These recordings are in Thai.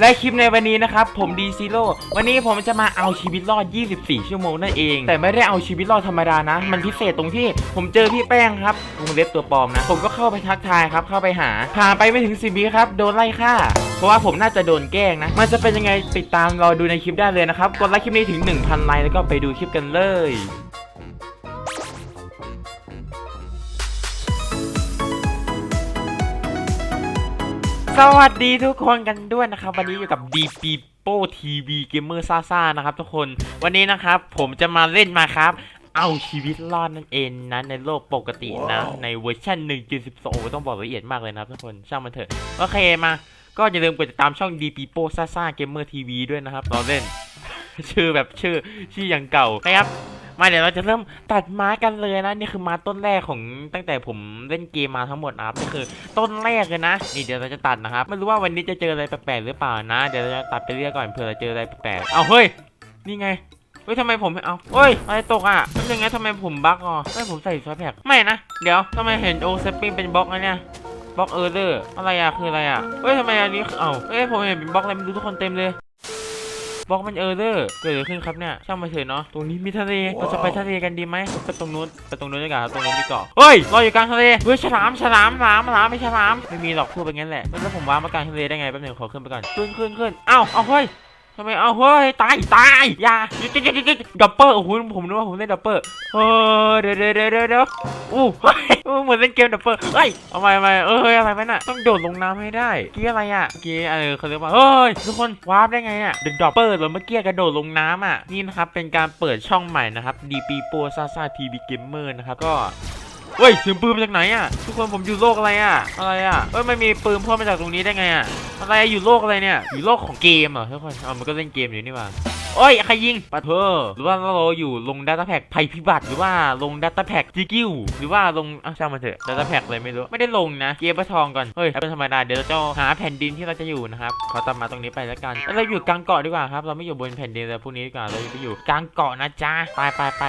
และคลิปในวันนี้นะครับผมดีซีโร่วันนี้ผมจะมาเอาชีวิตรอด 24 ชั่วโมงนั่นเอง แต่ไม่ได้เอาชีวิตรอดธรรมดานะ มันพิเศษตรงที่ผมเจอพี่แป้งครับวงเล็บตัวปลอมนะ ผมก็เข้าไปทักทายครับ เข้าไปหาผ่านไปไม่ถึงสิบวิครับ โดนไล่ฆ่า เพราะว่าผมน่าจะโดนแกล้งนะ มันจะเป็นยังไงติดตามรอดูในคลิปได้เลยนะครับ กดไลค์คลิปนี้ถึง 1,000 ไลค์แล้วก็ไปดูคลิปกันเลย สวัสดีทุกคนกันด้วยนะครับวันนี้อยู่กับ d p p o TV Gamer ซ่าซ่านะครับทุกคนวันนี้นะครับผมจะมาเล่นมาครับ เอาชีวิตรอดนั่นเองนะในโลกปกตินะ ในเวอร์ชัน1.12โอ้ต้องบอกละเอียดมากเลยนะครับทุกคนช่างมันเถอะ โอเคมา ก็อย่าลืมกดติดตามช่อง d p p o ซ่าซ่า Gamer TV ด้วยนะครับรอเล่น ชื่อแบบชื่อชื่ออย่างเก่านะครับ มาเดี๋ยวเราจะเริ่มตัดม้ากันเลยนะ นี่คือม้าต้นแรกของตั้งแต่ผมเล่นเกมมาทั้งหมดนะครับนี่คือต้นแรกเลยนะ นี่เดี๋ยวเราจะตัดนะครับ ไม่รู้ว่าวันนี้จะเจออะไรแปลกๆหรือเปล่านะ เดี๋ยวเราจะตัดไปเรื่อยก่อนเผื่อเราเจออะไรแปลกๆเอาเฮ้ย นี่ไงเฮ้ยทำไมผมไม่เอาเฮ้ย อะไรตกอะเป็นยังไงทำไมผมบั๊กอะไม่ผมใส่ซอสแพ็กไม่นะ เดี๋ยวทำไมเห็นโอเซปปิ้งเป็นบล็อกนะเนี่ยบล็อกเออร์เลอร์อะไรอะ คืออะไรอะ เฮ้ยทำไมอันนี้ เอ้าเฮ้ยผมเห็นเป็นบล็อกอะไรไม่รู้ทุกคนเต็มเลย บล็อกมันเออร์เลอร์เกิดอะไรขึ้นครับเนี่ยช่างมาเถอะเนาะตรงนี้มีทะเลเราจะไปทะเลกันดีไหมไปตรงนู้นไปตรงนู้นดีกว่าครับตรงนู้นมีเกาะเฮ้ยลอยอยู่กลางทะเลเฮ้ยฉลามฉลามฉลามฉลามไม่ฉลามไม่มีหรอกพูดไปงั้นแหละแล้วผมว้ามากลางทะเลได้ไงแป๊บหนึงขอขึ้นไปก่อนขึ้นขึ้นขึ้นเอ้าเอาเฮ้ยทำไมเอาเฮ้ยตายตายอย่าดิดดิดับเบิลโอ้โหผมนึกว่าผมเล่นดับเบิลเออเดี๋ยวเดี๋ยวเดี๋ยวเดี๋ยวเดี๋ยวอู้เฮ้ยเหมือนเล่นเกมดับเบิลเฮ้ยเอาใหม่เอาใหม่เออเฮ้ยอะไรไปน่ะต้องโดดลงน้ำให้ได้เกี้อะไรอะเกี้เออเขาเรียกว่าเฮ้ยทุกคนวาร์ปได้ไงเนี่ยเดอะดับเบิลเหรอเมื่อกี้กระโดดลงน้ำอะนี่นะครับเป็นการเปิดช่องใหม่นะครับ DP Pro Sasa TV Gamer นะครับก็ เฮ้ยเสียงปืนมาจากไหนอะทุกคนผมอยู่โลกอะไรอะอะไรอะเอ้ยไม่มีปืนพ่นมาจากตรงนี้ได้ไงอะอะไรอะอยู่โลกอะไรเนี่ยอยู่โลกของเกมเหรอทุกคนเอามันก็เล่นเกมอยู่นี่ว่าโอ้ยใครยิงปะเธอหรือว่าเราอยู่ลงดัตต้าแพ็กภัยพิบัติหรือว่าลงดัตต้าแพ็กจิกิวหรือว่าลงอะช่างมันเถอะดัตต้าแพ็กเลยไม่รู้ไม่ได้ลงนะเกมปะทองก่อนเฮ้ยถ้าเป็นธรรมดาเดี๋ยวเราจะหาแผ่นดินที่เราจะอยู่นะครับขอตามมาตรงนี้ไปแล้วกันเราอยู่กลางเกาะดีกว่าครับเราไม่อยู่บนแผ่นดินแล้วพวกนี้ดีกว่าเราไปอยู่กลางเกาะนะจ๊ะไปไปไป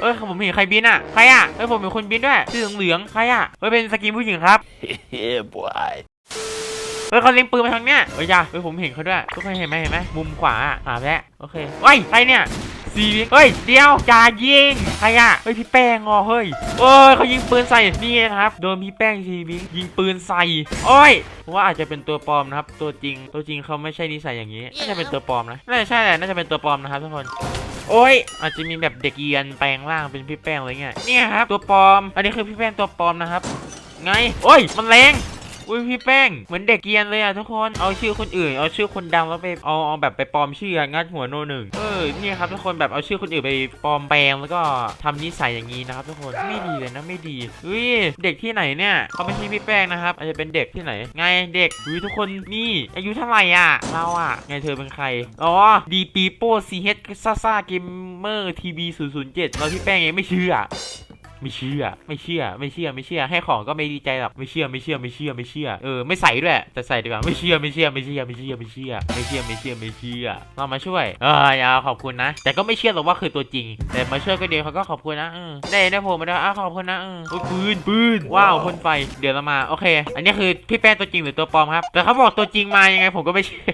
เอ้ยผมเห็นใครบินอะใครอะเอ้ยผมเห็นคนบินด้วยสีเหลืองๆใครอะเอ้ยเป็นสกินผู้หญิงครับ yeah, boy. เอ้ยเขาเล็งปืนมาทางเนี้ยเอ้ยอย่าเอ้ยผมเห็นเขาด้วยทุกคนเห็นไหมเห็นไหมมุมขวาอะหาไปแล้วโอเคเฮ้ยใครเนี่ยสีเฮ้ยเดียวจ่ายิงใครอะเฮ้ยพี่แป้งอ๋อเฮ้ยเอ้ยเขายิงปืนใส่นี่นะครับโดนพี่แป้งทีบิงยิงปืนใส่โอ้ยผมว่าอาจจะเป็นตัวปลอมนะครับตัวจริงตัวจริงเขาไม่ใช่นิสัยอย่างนี้น่าจะเป็นตัวปลอมนะน่าจะใช่แหละน่าจะเป็นตัวปลอมนะครับทุกคน โอ้ยอาจจะมีแบบเด็กเยียนแปลงร่างเป็นพี่แป้งอะไรเงี้ยเนี่ยครับตัวปลอม อันนี้คือพี่แป้งตัวปลอมนะครับ ไงโอ้ยมันแรง อุ้ยพี่แป้งเหมือนเด็กเกียนเลยอะทุกคนเอาชื่อคนอื่น เอาชื่อคนดังแล้วไปเอาเอาแบบไปปลอมชื่องัดหัวโนหนึ่งเออเนี่ยครับทุกคนแบบเอาชื่อคนอื่นไปปลอมแปลงแล้วก็ทำนิสัยอย่างนี้นะครับทุกคนไม่ดีเลยนะไม่ดีอุ้ยเด็กที่ไหนเนี่ยเขาไม่ใช่พี่แป้งนะครับ อาจจะเป็นเด็กที่ไหน ไงเด็กอุ้ยทุกคนนี่ อายุเท่าไหร่อะเราอะไงเธอเป็นใครอ๋อดีปีโป้ซีเฮดซ่าซ่าเกมเมอร์ทีวีศูนย์ศูนย์เจ็ดเราพี่แป้งเองไม่เชื่อ ไม่เชื่อ ไม่เชื่อ ไม่เชื่อ ไม่เชื่อ ให้ของก็ไม่ดีใจหรอก ไม่เชื่อ ไม่เชื่อ ไม่เชื่อ ไม่เชื่อ เออ ไม่ใส่ด้วย แต่ใส่ดีกว่า ไม่เชื่อ ไม่เชื่อ ไม่เชื่อ ไม่เชื่อ ไม่เชื่อ ไม่เชื่อ ไม่เชื่อ ไม่เชื่อ เรามาช่วย เอออย่าขอบคุณนะ แต่ก็ไม่เชื่อหรอกว่าคือตัวจริง แต่มาช่วยก็ดีเขาก็ขอบคุณนะเออได้ได้ผมมาแล้วอ้าวขอบคุณนะเออโอ้ยปืน ปืน ว้าวพ่นไฟ เดี๋ยวเรามา โอเค อันนี้คือพี่แป้งตัวจริงหรือตัวปลอมครับ แต่เขาบอกตัวจริงมายังไงผมก็ไม่เชื่อ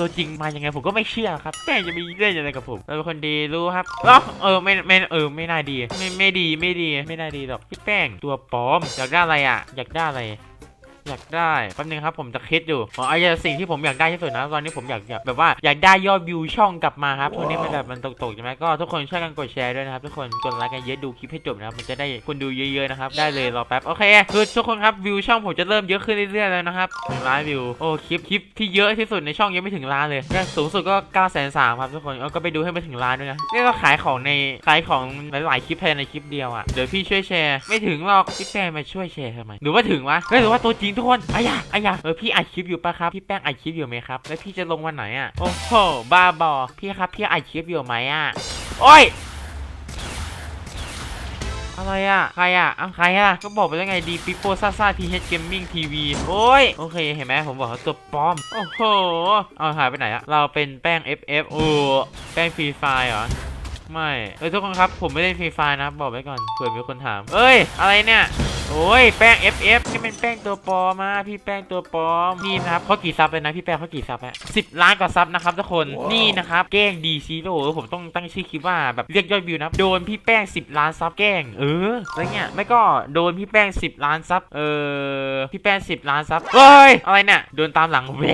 ตัวจริงมายังไงผมก็ไม่เชื่อครับ แป้งจะมีเรื่องอะไรกับผมเราเป็นคนดีรู้ครับเออ เออ ไม่ ไม่ เออ ไม่น่าดี ไม่ ไม่ดี ไม่ดีไม่ได้ดีหรอกพี่แป้งตัวปลอมอยากได้อะไรอะ อยากได้อะไร อยากได้แป๊บนึงครับผมจะคิดอยู่อ๋อไอ้สิ่งที่ผมอยากได้ที่สุดนะตอนนี้ผมอยากแบบว่าอยากได้ยอดวิวช่องกลับมาครับช่วงนี้มันแบบมันตกๆใช่ไหมก็ทุกคนช่วยกันกดแชร์ด้วยนะครับทุกคนกดไลค์กันเยอะดูคลิปให้จบนะครับมันจะได้คนดูเยอะๆนะครับได้เลยรอแป๊บโอเคคือทุกคนครับวิวช่องผมจะเริ่มเยอะขึ้นเรื่อยๆแล้วนะครับหนึ่งล้านวิวโอ้คลิปคลิปที่เยอะที่สุดในช่องยังไม่ถึงล้านเลยสูงสุดก็9ก้าแสนสามครับทุกคนเอาก็ไปดูให้มันถึงล้านด้วยนะนี่ก็ขายของในขายของหลายๆคลิปภายในคลิปเดียวอะเดี๋ยวพี่ช่วยแชร์ ไม่ถึงหรอกพี่แป้งมาช่วยแชร์ทำไมหรือว่าถึงวะหรือว่าตัวจริงทุกคนอายะอายะเออพี่อัดคลิปอยู่ปะครับพี่แป้งอัดคลิปอยู่ไหมครับแล้วพี่จะลงวันไหนอะโอ้โหบ้าบอพี่ครับพี่อัดคลิปอยู่ไหมอะโอ้ยอะไรอะ ใครอะอ้าใครอะ ก็บอกไปแล้วไงดีปิโป้ซ่าซ่าทีเฮดเกมมิ่งทีวีโอ้ย โอเค เห็นไหมผมบอกเขาตัวปลอม โอ้โห เอาหายไปไหนอะ เราเป็นแป้ง FF โอ้แป้งฟรีไฟเหรอ ไม่เอ้ยทุกคนครับ ผมไม่เล่นฟรีไฟนะ บอกไว้ก่อน เผื่อมีคนถาม เอ้ย อะไรเนี่ย โอ้ย แป้ง FF นี่เป็นแป้งตัวปลอมมาพี่แป้งตัวปลอมนี่นะครับเขากี่ซับเลยนะพี่แป้งเขากี่ซับอะสิบล้านกว่าซับนะครับทุกคนนี่นะครับแกล้งดีซีโร่ผมต้องตั้งชื่อคลิปว่าแบบเรียกยอดวิวนะโดนพี่แป้ง10ล้านซับแกล้งเอออะไรเงี้ยไม่ก็โดนพี่แป้ง10ล้านซับเออพี่แป้ง10ล้านซับเฮ้ยอะไรเนี่ยโดนตามหลังแหว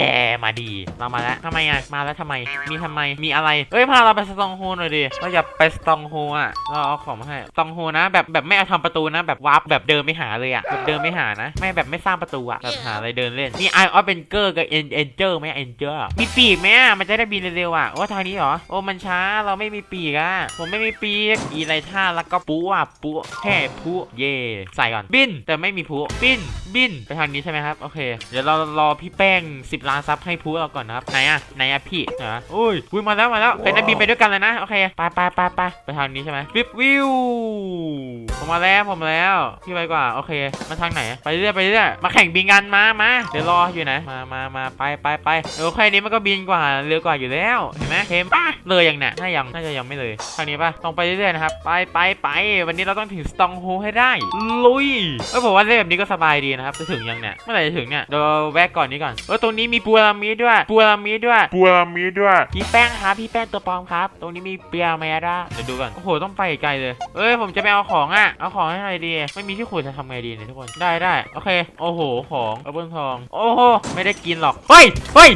มาดีเรามาแล้วทำไมอะมาแล้วทำไม มีทำไมมีอะไรเอ้ยพาเราไปสตองโฮหน่อยดิเราอยากไปสตองโฮอะเราเอาของมาให้สตองโฮนะ แบบแบบไม่เอาทำประตูนะ แบบวาร์ปแบบเดินไม่หาเลยอะแบบเดินไม่หานะไม่แบบไม่สร้างประตูอะแบบหาอะไรเดินเล่นมีไอออฟเบนเกอร์กับเอ็นเอ็นเจอร์ไหมเอ็นเจอร์มีปีกไหมอะมันจะได้บินเร็วๆอะโอ้ทางนี้เหรอโอ้มันช้าเราไม่มีปีกอะผมไม่มีปีกอีไรท่าแล้วก็ปูอะปูแค่ปูเย่ใส่ก่อนบินแต่ไม่มีปูบินบินไปทางนี้ใช่ไหมครับโอเค เดี๋ยวเรารอพี่แป้ง 10 ล้านซับให้พูเราก่อนนะครับไหนอะไหนอะพี่เหรออุ้ยอุ้ยมาแล้วมาแล้วเป็นนักบินไปด้วยกันเลยนะโอเคไปไปไปไปไปทางนี้ใช่ไหมวิบวิวผมมาแล้วผมมาแล้วพี่ไปกว่าโอเคมาทางไหนไปเรื่อยไปเรื่อยมาแข่งบินกันมามาเดี๋ยวรออยู่นะมามามาไปไปไปเออแค่นี้มันก็บินกว่าเร็วกว่าอยู่แล้วเห็นไหมเห็นปะเลยยังเนี่ยน่ายังน่าจะยังไม่เลยทางนี้ปะต้องไปเรื่อยๆนะครับไปไปไปวันนี้เราต้องถึงสตองโฮให้ได้ ลุยเออผมว่าเล่นแบบนี้ก็สบายดีนะครับจะถึงยังเนี่ยเมื่อไหร่จะถึงเนี่ยเดี๋ยวแวะก่อนนี้ก่อนเออตรงนี้มีปูรามิดด้วยปูรามิดด้วยปูรามิดด้วยพี่แป้งครับพี่แป้งตัวปลอมครับ ตรงนี้มีเปียร์มาด้าเดี๋ยวดูก่อนโอ้โหต้องไปไกลเลย เอ้ยผมจะไปเอาของอะเอาของให้หน่อยดี ไม่มีที่ขุดจะทำไงดีเนี่ยทุกคนได้ได้โอเค โอ้โห ของเอาเบิ้ลทอง โอ้โห ไม่ได้กินหรอก เฮ้ย เฮ้ย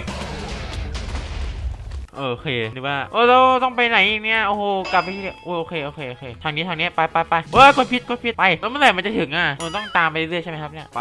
เออโอเคนึกว่าโอ้เราต้องไปไหนอีกเนี่ยโอ้โหกลับไปที่เดิมโอ้โอเคโอเคโอเคทางนี้ทางนี้ไปไปไปเฮ้ยกดผิดกดผิดไปแล้วเมื่อไหร่มันจะถึงอะมันต้องตามไปเรื่อยๆใช่ไหมครับเนี่ยไป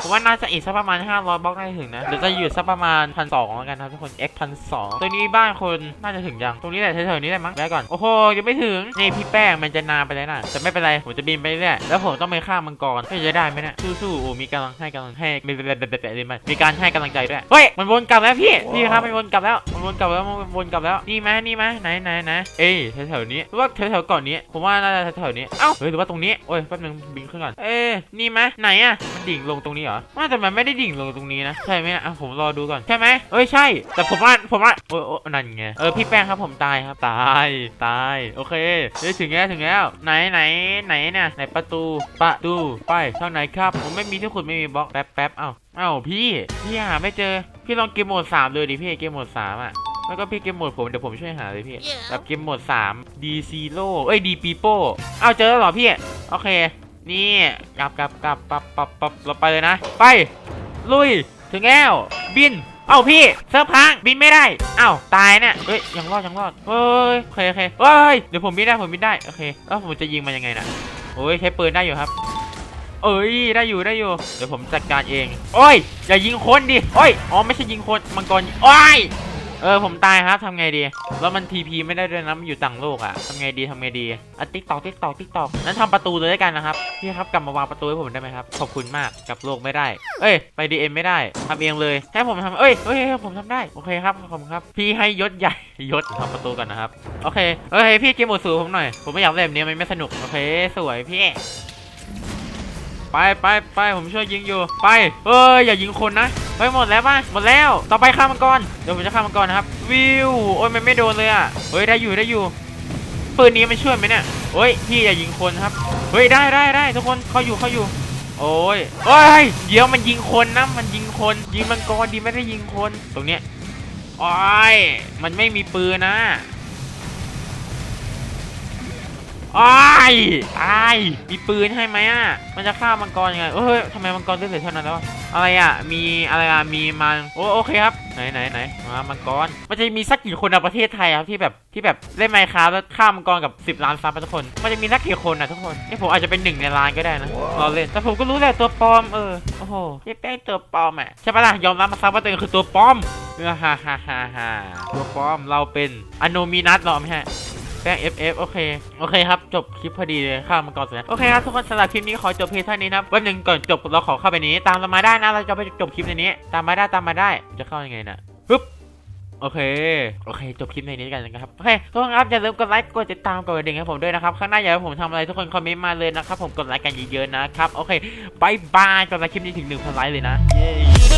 ผมว่าน่าจะอีกสักประมาณ500บล็อกน่าจะถึงนะเดี๋ยวจะอยู่สักประมาณพันสองแล้วกันครับทุกคน x พันสองตัวนี้บ้านคนน่าจะถึงยังตรงนี้แหละแถวๆนี้แหละมั้งแวะก่อนโอ้โหยังไม่ถึงนี่พี่แป้งมันจะนานไปแล้วนะแต่ไม่เป็นไรผมจะบินไปเรื่อยแล้วผมต้องไปฆ่ามังกรก็จะได้ไหมเนี่ยสู้ๆโอ้มีกำลังให้กำลังให้ไม่เป็นไรเลยมันมีการให้กำลังใจด้วยเฮ้ยมันวนกลับแล้วพี่พี่ครับมันวนกลับแล้วมันวนกลับแล้วมันวนกลับแล้วนี่ไหมนี่ไหมไหนไหนไหนเอ้ยแถวๆนี้ว่าแถวๆก่อนนี้ ผมว่าน่าจะแถวๆนี้เอ้าเฮ้ยหรือว่าตรงนี้โอ้ยแป๊บนึงบินขึ้นก่อนเอ้ยนี่ไหมไหนอะมันดิ่งลงตรงนี้เหรอว่าแต่มันไม่ได้ดิ่งลงตรงนี้นะใช่ไหมอะผมรอดูก่อนใช่ไหมเอ้ยใช่ แต่ผมว่าผมว่าโอ้ยโอ้นั่นไงเออพี่แป้งครับผมตายครับตายตายโอเคเดี๋ยวถึงแล้วถึงแล้วไหนไหนไหนเนี่ยไหนประตูประตูไปทางไหนครับ ผมไม่มีที่ขุดไม่มีบล็อกแป๊บแป๊บเอ้าเอ้าพี่พี่หาไม่เจอพี่ลองเกมโหมดสามเลยดิพี่เกมโหมดสามอะ แล้วก็พี่เกมโหมดผมเดี๋ยวผมช่วยหาเลยพี่แบบเกมโหมดสามดีซีโร่เอ้ยดีปีโป้เอ้าเจอแล้วเหรอพี่ โอเค นี่กลับกลับกลับปับปับปับเราไปเลยนะ ไป ลุย ถึงแล้ว บิน เอ้าพี่เซิร์ฟพังบินไม่ได้ เอ้าตายเนี่ยเฮ้ย ยังรอดยังรอดเฮ้ยโอเคโอเคเฮ้ย เดี๋ยวผมบินได้ผมบินได้ โอเค แล้วผมจะยิงมันยังไงนะโอ้ยใช้ปืนได้อยู่ครับ เอ้ย ได้อยู่ได้อยู่ เดี๋ยวผมจัดการเอง โอ้ย อย่ายิงคนดิ โอ้ย อ๋อไม่ใช่ยิงคน มังกร โอ้ย เออผมตายครับทำไงดี แล้วมันทีพีไม่ได้ด้วยนะมันอยู่ต่างโลกอะทำไงดีทำไงดีอะติ๊กตอกติ๊กตอกติ๊กตอกนั้นทำประตูเลยแล้วกันนะครับพี่ครับกลับมาวางประตูให้ผมได้ไหมครับขอบคุณมากกลับโลกไม่ได้ เอ้ยไปดีเอ็มไม่ได้ทำเองเลยให้ผมทำเอ้ยเอ้ยผมทำได้โอเคครับขอบคุณครับ พี่ให้ยศใหญ่ยศทำประตูกันนะครับโอเคโอเคพี่เกมหมดสูผมหน่อยผมไม่อยากเล่นแบบนี้มันไม่สนุกโอเคสวยพี่ ไปไปไปผมช่วยยิงอยู่ ไป เอ้ยอย่ายิงคนนะไปหมดแล้วป่ะหมดแล้ว ต่อไปฆ่ามังกรเดี๋ยวผมจะฆ่ามังกรนะครับ วิวโอ้ยมันไม่โดนเลยอะเฮ้ยได้อยู่ได้อยู่ปืนนี้มันช่วยไหมเนี่ยเฮ้ยพี่อย่ายิงคนครับ เฮ้ยได้ได้ได้ทุกคนเขาอยู่เขาอยู่ โอ้ยโอ้ยเดี๋ยวมันยิงคนนะมันยิงคนยิงมังกรดีไม่ได้ยิงคนตรงเนี้ยโอ้ยมันไม่มีปืนนะ โอ้ยตายมีปืนให้ไหมอะ มันจะฆ่ามังกรยังไงเอ้ยทำไมมังกรเลือดเหลือเท่านั้นแล้วอะอะไรอะ มีอะไรอะ มีมันโอ้โอเคครับ ไหนไหนไหนมามังกร มันจะมีสักกี่คนในประเทศไทยครับที่แบบที่แบบเล่นไมค์ครับแล้วฆ่ามังกรกับ 10 ล้านซับอะทุกคน มันจะมีสักกี่คนนะทุกคนนี่ผมอาจจะเป็นหนึ่งในล้านก็ได้นะรอเล่น แต่ผมก็รู้แหละตัวปลอมเออ โอ้โหแป้งตัวปลอมอะใช่ปะล่ะ ยอมรับมาซับว่าตัวเองคือตัวปลอมเออฮ่าฮ่าฮ่าฮ่าตัวปลอมเราเป็นอโนมินัสหรอไม่ใช่ แป้ง FF โอเค โอเคครับ จบคลิปพอดีเลยข้ามมังกรเสร็จแล้วโอเคครับทุกคนสำหรับคลิปนี้ขอจบเพียงเท่านี้นะครับแป๊บหนึงก่อนจบเราขอเข้าไปนี้ ตามเรามาได้นะ เราจะไปจบคลิปในนี้ ตามมาได้ตามมาได้ จะเข้ายังไงนะปึ๊บโอเค โอเค จบคลิปในนี้กันนะครับ โอเค ทุกคนครับอย่าลืมกดไลค์ กดติดตาม กดกระดิ่งให้ผมด้วยนะครับ ข้างหน้าอยากให้ผมทำอะไรทุกคนคอมเมนต์มาเลยนะครับ ผมกดไลค์กันเยอะๆนะครับ โอเคบายบาย กดไลค์คลิปนี้ถึง1,000ไลค์เลยนะ เย้